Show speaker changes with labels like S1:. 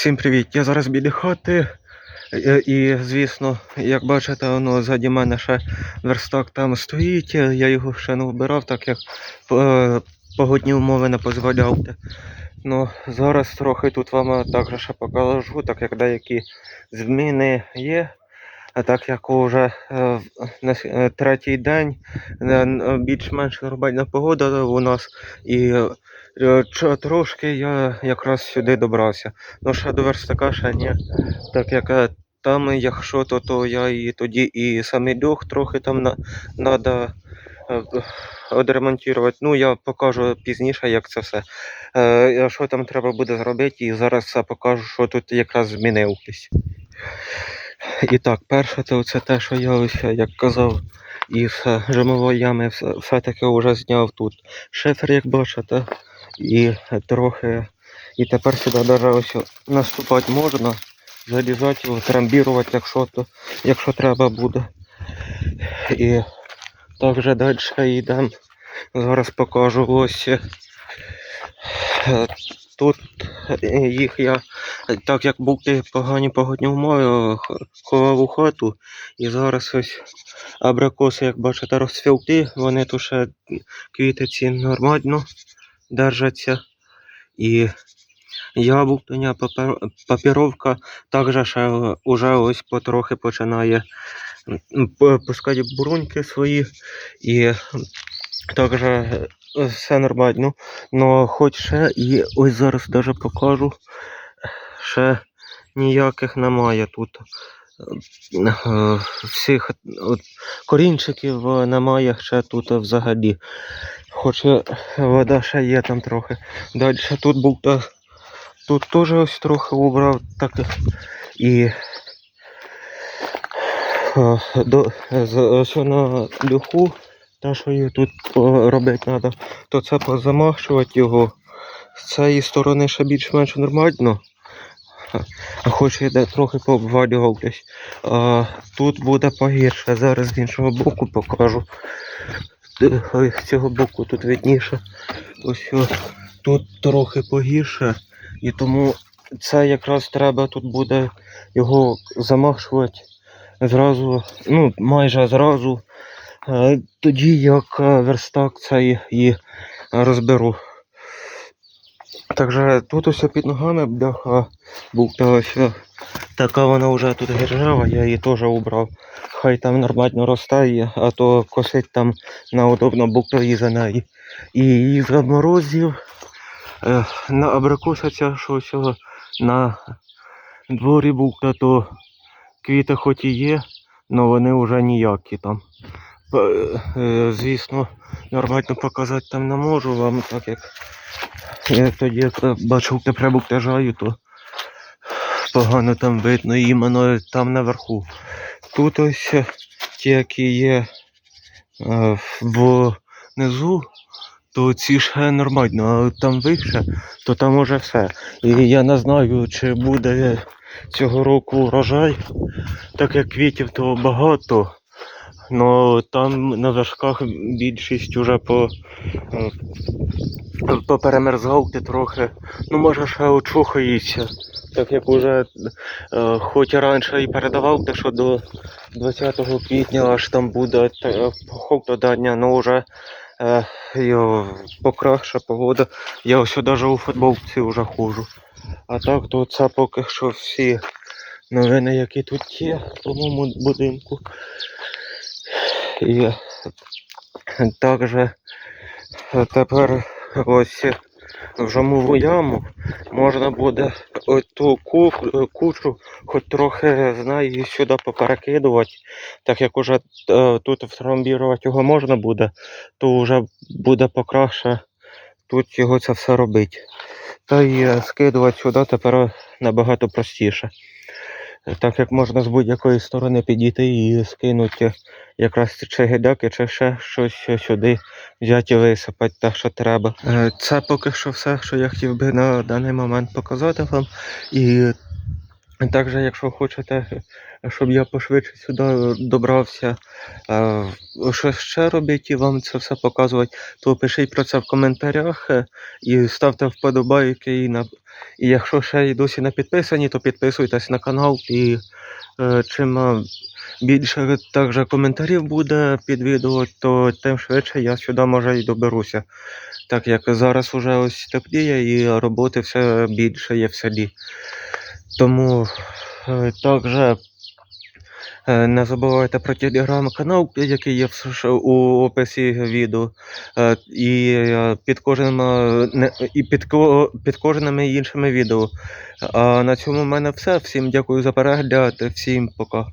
S1: Всім привіт! Я зараз біля хати. е, І, звісно, як бачите, воно ззаді мене ще верстак там стоїть. Я його ще не вбирав, так як е, погодні умови не дозволяли. Ну, зараз трохи тут вам також ще покажу, так як деякі зміни є. Так як уже е, на е, третій день е, більш-менш нормальна погода у нас, і трошки я якраз сюди добрався. Ну, ще до верстака ще ні. Так як там, якщо то, то я і тоді і самий льох трохи там на, е, одремонтувати. Ну, я покажу пізніше, як це все. Е, що там треба буде зробити, і зараз все покажу, що тут якраз змінилось. І так, перше, це те, що я ось, як казав, із е, жимової ями все- все-таки вже зняв тут шифер, як бачите, і е, трохи. І тепер сюди навіть ось наступати можна, залізати, трамбірувати, якщо, то, якщо треба буде. І так вже далі йдемо. Зараз покажу ось. Е, е, Тут е, їх я, е, так як були погані погодні умови, х- ховав у хату. І зараз ось абрикоси, як бачите, розцвілти. Вони тут ще квіти ці нормально держаться. І яблуня, папіровка також ще е, уже ось потрохи починає пускати бруньки свої. І також е, все нормально. Но хоч ще і ось зараз даже покажу. Ще ніяких немає тут. Е, Всіх от, корінчиків е, немає ще тут взагалі. Хоч е, вода ще є там трохи. Далі тут був та, тут теж ось трохи убрав, так і до, ось на люху, та що її тут робити треба, то це позамахшувати його. З цієї сторони ще більш-менш нормально. А хоч іде трохи пообвалюватись. А тут буде погірше. Зараз з іншого боку покажу. Е, З цього боку тут видніше. Ось тут трохи погірше. І тому це якраз треба тут буде його замахшувати зразу, ну майже зразу. Е, Тоді як е, верстак цей і розберу. Так же тут ось під ногами бляха був та ось е, така вона вже тут гіржава, я її теж убрав. Хай там нормально ростає, а то косить там неудобно буктові за неї. І із морозів е, на абрикоса ця, що на дворі букта, то квіти хоч і є, але вони вже ніякі там. П- е, Звісно, нормально показати там не можу вам, так як я тоді як бачив тепер буктажаю, то погано там видно іменно там наверху. Тут ось е, ті, які є е, внизу, то ці ще нормально, а там вище, то там уже все. І я не знаю, чи буде цього року урожай, так як квітів то багато. Но там на вершках більшість уже по, е, поперемерзавки трохи. Ну, може, ще очухається. Так як уже е, хоч раніше і передавав те, що до 20 квітня аж там буде похолодання, але вже е, покраща погода. Я ось навіть у футболці вже ходжу. А так, то це поки що всі новини, які тут є по моєму будинку. І також тепер ось в жамову яму можна буде ту кучу хоч трохи знаю, сюди поперекидувати, так як уже е, тут втрамбірувати його можна буде, то вже буде покраще тут його це все робити. Та й е, скидувати сюди тепер набагато простіше. Так як можна з будь-якої сторони підійти і скинути якраз чи гиляки, чи ще щось сюди взяти і висипати те, що треба. Е, Це поки що все, що я хотів би на даний момент показати вам. І Також, якщо хочете, щоб я пошвидше сюди добрався, е, що ще робити і вам це все показувати, то пишіть про це в коментарях е, і ставте вподобайки. І, на... і якщо ще й досі не підписані, то підписуйтесь на канал. І е, чим більше також коментарів буде під відео, то тим швидше я сюди може і доберуся. Так як зараз уже ось тепліє і роботи все більше є в селі. Тому е, також е, не забувайте про телеграм-канал, який є у описі відео. Е, І під кожним і під, під кожними іншими відео. А на цьому в мене все. Всім дякую за перегляд, всім пока.